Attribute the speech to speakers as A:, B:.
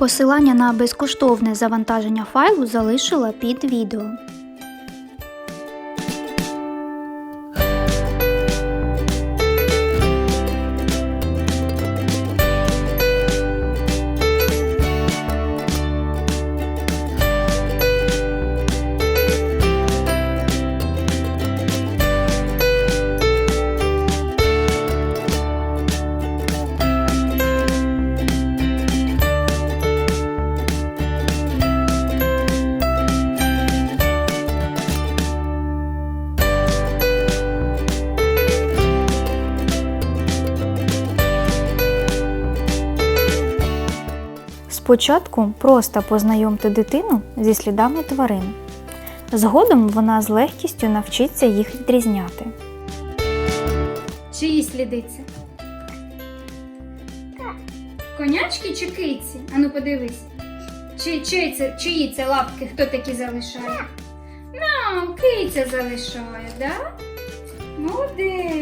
A: Посилання на безкоштовне завантаження файлу залишила під відео. Спочатку просто познайомте дитину зі слідами тварин. Згодом вона з легкістю навчиться їх відрізняти.
B: Чиї сліди це? Конячки чи киці? Ану подивись. Чи, чи це, чиї це лапки, хто такі залишає? Ну, киця залишає, да? Молодець.